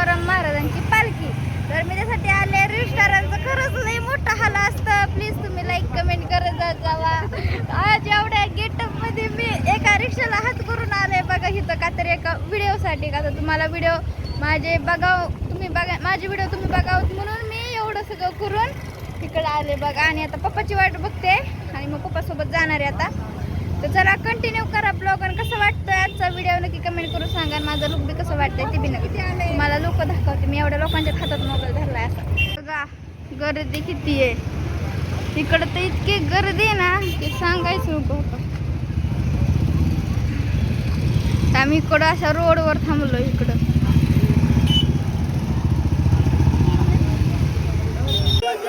तुकाराम महाराजांची पालखी. तर मी त्यासाठी आले रिस्टारांचं खरंच नाही मोठं हाल असतं. प्लीज तुम्ही लाईक कमेंट करत जात जावा. आज एवढ्या गेटअपमध्ये मी एका रिक्षाला हात करून आले. बघा इथं का तरी एका व्हिडिओसाठी का तर तुम्हाला व्हिडिओ माझे बघाव तुम्ही बघा माझे व्हिडिओ तुम्ही बघावत म्हणून मी एवढं सगळं करून तिकडं आले. बघा आणि आता पप्पाची वाट बघते. आणि मग पप्पासोबत जाणार आहे आता तर चला कंटिन्यू करा ब्लॉग आणि कसं वाटतं आजचा व्हिडिओ नक्की कमेंट करून सांगा माझा लुक बी कसं वाटतंय ते बी नक्की मला लोक दाखवते. मी एवढ्या लोकांच्या खात्यात मोबाईल धरलाय असा. बघा गर्दी किती आहे. इकडं तर इतकी गर्दी आहे ना की सांगायचं नको. होतं आम्ही इकडं अशा रोडवर थांबलो इकडं.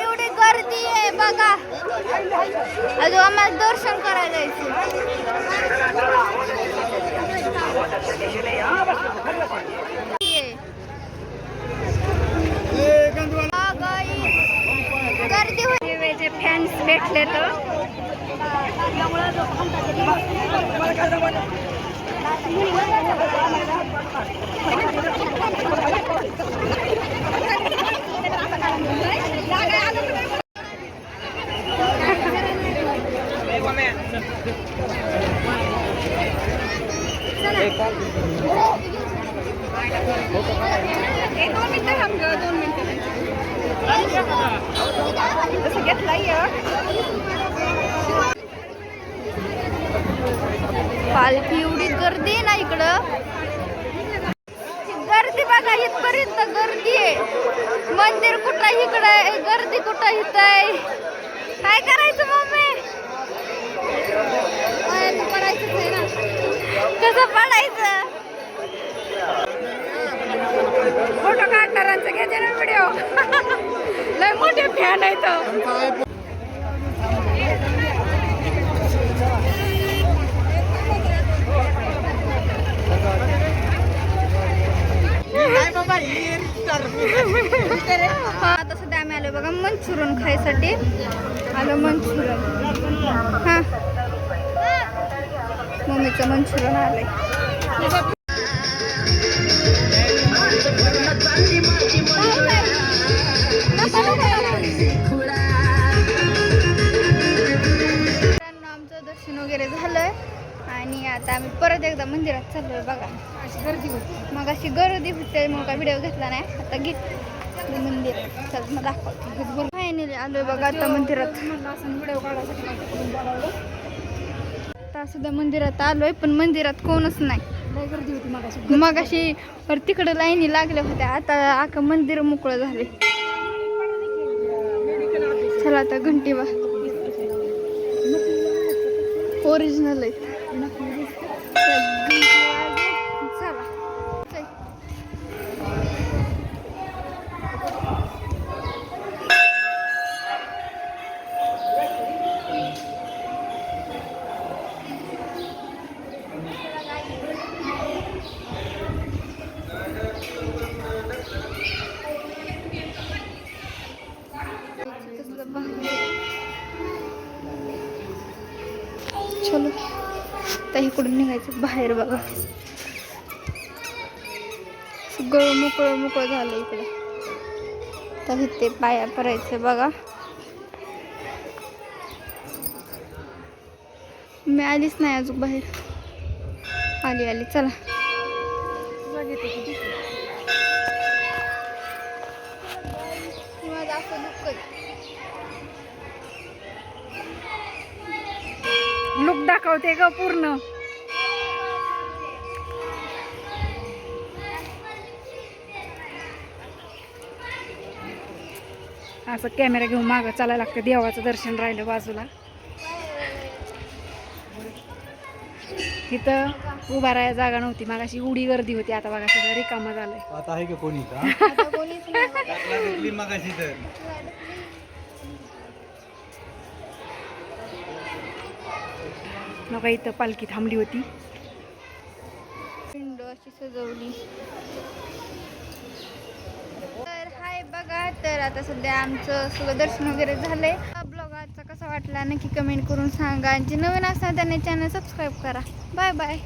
एवढी गर्दी आहे बघा. अजून आम्हाला दर्शन करायला जायचं गर्दी फॅन्स भेटले तर पालखी एवढी गर्दी आहे ना इकडं? गर्दी बघा इथपर्यंत गर्दी आहे. मंदिर कुठं इकडं आहे? गर्दी कुठं इथं आहे? काय करायचं मम्मी? करायचं आहे ना. कसं पडायचं? फोटो काढणाऱ्यांचं घेते ना व्हिडिओ लय मोठे फॅन आहेत हा, आता सध्या आम्ही आलो बघा मंचुरन खायसाठी. आलो मंचुरन हा. मम्मीचं मंचुरन आलंय दर्शन वगैरे झालंय. आणि आता आम्ही परत एकदा मंदिरात चाललोय बघा. अशी गर्दी होती मग अशी गर्दी होते मग काय व्हिडिओ घेतला नाही. आता घे. मंदिर. चल मग दाखवतो. फायनली आलोय बघा आता मंदिरात. व्हिडिओ आता सुद्धा मंदिरात आलोय पण मंदिरात कोणच नाही. गर्दी होती मग अशी तिकडे लाईनी लागल्या होत्या आता अख्खं मंदिर मोकळं झाले. चला आता घंटी वा ओरिजिनल आहे चलो तर इकडून निघायचं बाहेर बघा. सगळं मोकळं मोकळं झालं इकडे. तर इथे पाया पडायचं बघा. मी आलीच नाही अजून बाहेर. आली आली. चला. माझं असं दुःख आहे. लुक दाखवते ग पूर्ण. असं कॅमेरा घेऊन मागं चालायला लागतं देवाचं दर्शन राहिलं बाजूला. तिथं उभा राहायला जागा नव्हती मागाशी उडी गर्दी होती आता बघा सगळं रिकामं झालंय. आता आहे का कोणी बघा इथं पालखी थांबली होती. विंडो अशी सजवली. तर हाय बघा तर आता सध्या आमचं सगळं दर्शन वगैरे झालंय. ब्लॉग आजचा कसा वाटला नक्की कमेंट करून सांगा. आणि जे नवीन असणार त्यांनी चॅनल सबस्क्राईब करा. Bye bye